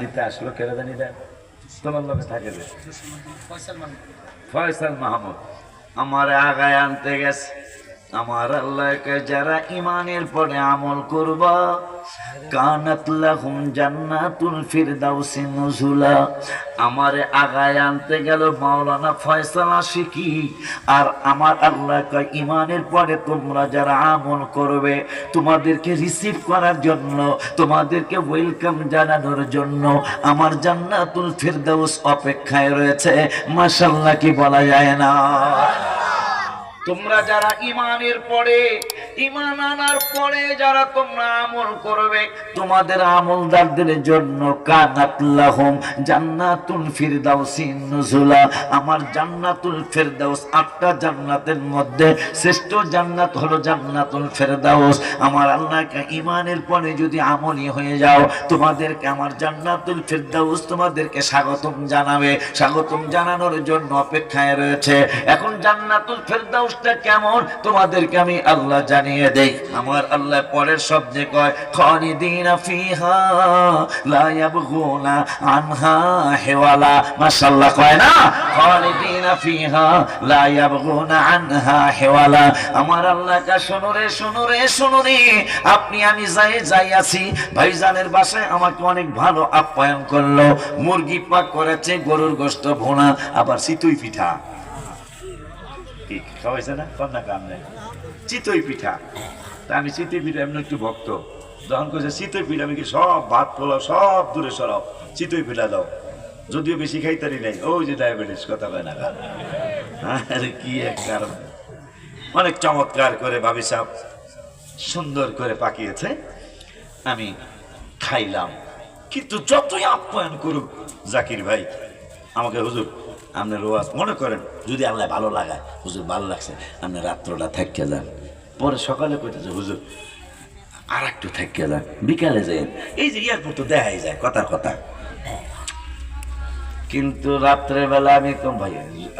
দিতে আসলো কেরা জানি দেন তোমার লোকে থাকে ফয়সাল মাহমুদ। আমার আগায় আনতে গেছে। আমার আল্লাহকে যারা ইমানের পরে আমল করবা, কানাত লাহুম জান্নাতুল ফিরদাউসি নুজুলা। আমারে আগায় আনতে গেল মাওলানা ফয়সাল আশিকি আর আমার আল্লাহকে ইমানের পরে তোমরা যারা আমল করবে, তোমাদেরকে রিসিভ করার জন্য, তোমাদেরকে ওয়েলকাম জানানোর জন্য আমার জান্নাতুল ফিরদাউস অপেক্ষায় রয়েছে। মাশাল্লাহ কি বলা যায় না? তোমরা যারা ইমানের পরে ইমান আনার পরে যারা তোমরা আমল করবে, তোমাদের আমলদারদের জন্য কানাতুল্লাহম জান্নাতুল ফিরদাউসি নুজুলা। আমার জান্নাতুল ফিরদাউস আটটা জান্নাতের মধ্যে শ্রেষ্ঠ জান্নাত হলো জান্নাতুল ফিরদাউস। আমার আল্লাহকে ইমানের পরে যদি আমলই হয়ে যাও, তোমাদেরকে আমার জান্নাতুল ফিরদাউস তোমাদেরকে স্বাগতম জানাবে। স্বাগতম জানানোর জন্য অপেক্ষায় রয়েছে। এখন জান্নাতুল ফেরদাউসটা কেমন? তোমাদেরকে আমি আল্লাহ জানিয়ে দেই। আমার আল্লাহ পরের শব্দে কয় লা ইয়াবগুনা আনহা হেওয়ালা কয় না? আনহা হেওয়ালা আমার আল্লাহ কা, শোনো রে শোনো রে শোনো রে আপনি আমি যাই যাই আছি। ভাইজানের বাসায় আমাকে অনেক ভালো আপ্যায়ন করল। মুরগি পাক করেছে, গরুর গোস্ত ভোনা, আবার সিতুই পিঠা। কি খাওয়াইছে না কন্যা কাম নেই। চিতই পিঠা। তা আমি চিতই পিঠা এমন একটু ভক্ত। যখন কইছে, চিতই পিঠা আমি কি সব ভাত পোলাও সব দূরে সরাও। চিতই পিঠা দাও। যদিও বেশি খাইতারি নাই। ওই যে ডায়াবেটিস, কথা কয় না কার? আরে কি এক কারণ। অনেক চমৎকার করে ভাবি সাহেব সুন্দর করে পাকিয়েছে। আমি খাইলাম। কিন্তু যতই আপ্যায়ন করুক, জাকির ভাই, আমাকে হুজুর আপনি রোয়াজ মনে করেন, যদি আল্লাহ ভালো লাগায়, হুজুর ভালো লাগছে, আপনি রাত্রটা থাকিয়ে যান। পরে সকালে কইতেছে হুজুর আর একটু থাকিয়ে যান, বিকালে যাই এই যে এয়ারপোর্ট তো দেখাই যায় কথার কথা। কিন্তু রাত্রের বেলা আমি তো ভাই,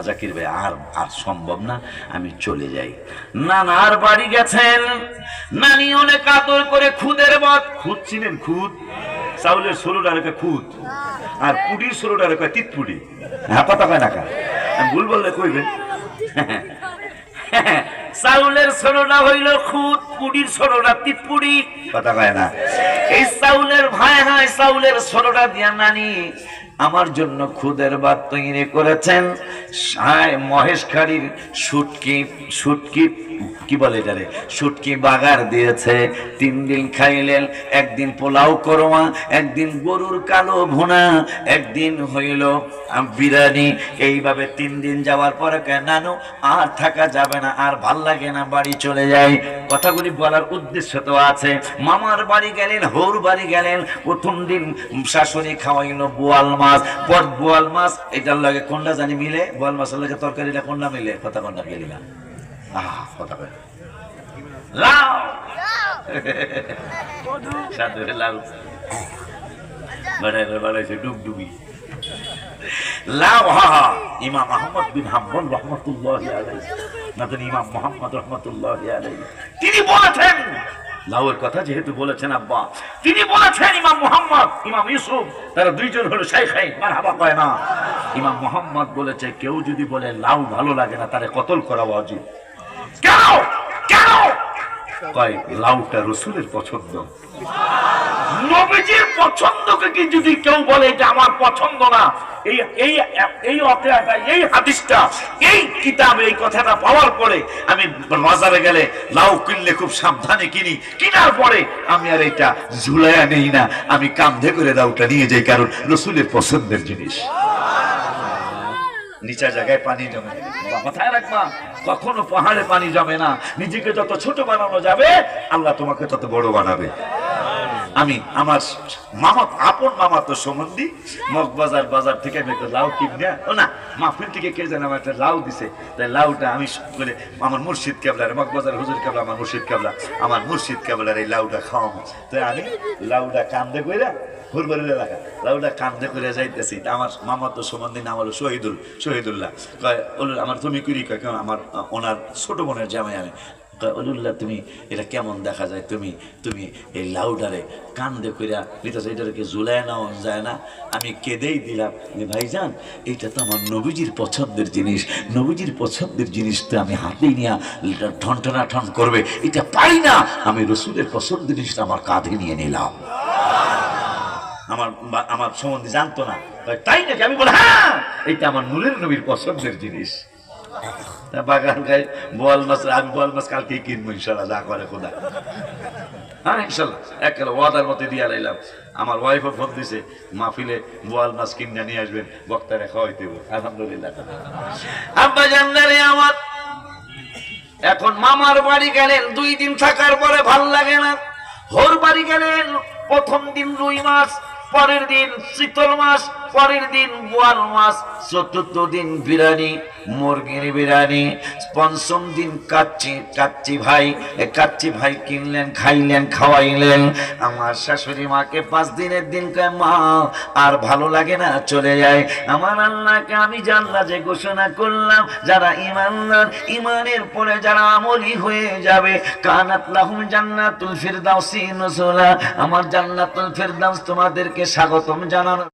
জাকির ভাই, আর আর সম্ভব না, আমি চলে যাই। নানার বাড়ি গেছেন? নানি অনেক আদর করে খুদের মত খুদ ছিলেন খুদ? চাউলের ষোলোটা রেখে খুদ আর পুডির ষোলোটা রেখে তিত হ্যাঁ কথা কয় না ভুল বললে কইবেন। চাউলের সরোটা হইল খুদ পুডির সরোটা তিপুড়ি কথা কয় না। এই চাউলের ভাই হয়, চাউলের সরোটা দিয়া নানি। আমার জন্য খুদের বাদ তৈরি করেছেন। মহেশখালীর শুটকি শুটকি, কি বলে এটারে? শুটকি বাগার দিয়েছে। তিন দিন খাইলেন একদিন পোলাও করোয়া একদিন গরুর কালো ভুনা, একদিন হইল বিরিয়ানি। এইভাবে তিন দিন যাওয়ার পরে নানু, আর থাকা যাবে না, আর ভালো লাগে না, বাড়ি চলে যায় কথাগুলি বলার উদ্দেশ্য তো আছে। মামার বাড়ি গেলেন, হৌর বাড়ি গেলেন। প্রথম দিন শাশুড়ি খাওয়াইলো বোয়াল মাছ পর বোয়াল মাছ, এটার লাগে কোনটা জানি মিলে? বোয়াল মাছের লাগে তরকারিটা কোনটা মিলে? কথা কোনটা মিলি না কথা কয়। লাউ! নাতন তিনি বলেছেন লাউয়ের কথা যেহেতু বলেছেন আব্বা, তিনি বলেছেন ইমাম মোহাম্মদ, ইমাম ইউসুফ, তারা দুইজন হলো শেখাই মার হাবা কয় না। ইমাম মোহাম্মদ বলেছে, কেউ যদি বলে লাউ ভালো লাগে না, তারে কতল করা উচিত কেন? কেন? কয়, লাউটা রসুলের পছন্দ। নবীজির পছন্দকে কি যদি কেউ বলে এটা আমার পছন্দ না, এই এই এই অধ্যায়টা, এই হাদিসটা, এই কিতাব এই কথাটা পাওয়ার পরে আমি বাজারে গেলে লাউ কিনলে খুব সাবধানে কিনি। কিনার পরে আমি আর এটা ঝুলাইয়া নেই না, আমি কান্ধে করে লাউটা নিয়ে যাই, কারণ রসুলের পছন্দের জিনিস। নিচা জায়গায় পানি জমে। মাথায় রাখবা, কখনো পাহাড়ে পানি জমে না। নিজেকে যত ছোট বানানো যাবে, আল্লাহ তোমাকে তত বড় বানাবে। আমি আমার মামা, আপন মামা তো সম্বন্ধী মগবাজার বাজার থেকে আমি একটা লাউ কিনে, ও না, মাহফিল থেকে কে যেন আমার একটা লাউ দিছে। তাই লাউটা আমি করে আমার মুর্শিদ কেবলার মগবাজার হুজুর কেবলা, আমার মুর্শিদ কেবলা, আমার মুর্শিদ কেবলার এই লাউটা খাওয়াবো। তাই আমি লাউটা কান্দে কইরা ফুলবাড়ির এলাকা, লাউটা কান্দে করে যাইতেছি। আমার মামা তো সম্বন্ধে নাম হলো শহীদুল, শহীদুল্লাহ। কয় ওল আমার তুমি কুড়ি কয়, কেন আমার ওনার ছোট বোনের জামাই আমি। কয়, তুমি এটা কেমন দেখা যায়? তুমি তুমি এই লাউডারে কান দে কইরা লিতাস এটারে কি ঝুলায় না যায় না। আমি কেঁদেই দিলাম যে ভাইজান এটা তো আমার নবীজির পছন্দের জিনিস। নবীজির পছন্দের জিনিস তো আমি হাতেই নিয়ে ঠন ঠনা ঠন করবে। এটা পারি না। আমি রসুলের পছন্দের জিনিসটা আমার কাঁধে নিয়ে নিলাম। আমার আমার সম্বন্ধে জানতো না। তাই নাকি? আমি বলি হ্যাঁ এটা আমার নুরের নবীর পছন্দের জিনিস। বাগান গায়ে বল মাছ, আমি বল মাছ কালকে কিনবো, ইনশাল্লাহ, যা করে খোদা। হ্যাঁ ইনশাল্লাহ ওয়াদার লাইলাম। আমার ওয়াইফও ফোন দিছে, মাহফিলে বোয়াল মাছ কিনে নিয়ে আসবেন আলহামদুলিল্লাহ। আব্বা আমার, এখন মামার বাড়ি গেলেন, দুই দিন থাকার পরে ভালো লাগে না। হোর বাড়ি গেলেন, প্রথম দিন রুই মাছ, পরের দিন শীতল মাছ পরের দিন বোয়াল মাছ, চতুর্থ দিন বিরিয়ানি, মুরগির বিরিয়ানি, পঞ্চম দিন কাচ্চি কাচ্চি ভাই কাচ্চি ভাই কিনলেন, খাইলেন, খাওয়াইলেন। আমার শাশুড়ি মাকে পাঁচ দিনের দিন কয়, মা, আর ভালো লাগে না, চলে যায় আমার আল্লাহকে আমি জানলা যে ঘোষণা করলাম, যারা ইমানদার ইমানের পরে যারা আমলি হয়ে যাবে, কানাত লাহুম জান্নাতুল ফিরদাউসি নুজুলা। আমার জান্নাতুল ফিরদাউস তোমাদেরকে স্বাগতম জানানো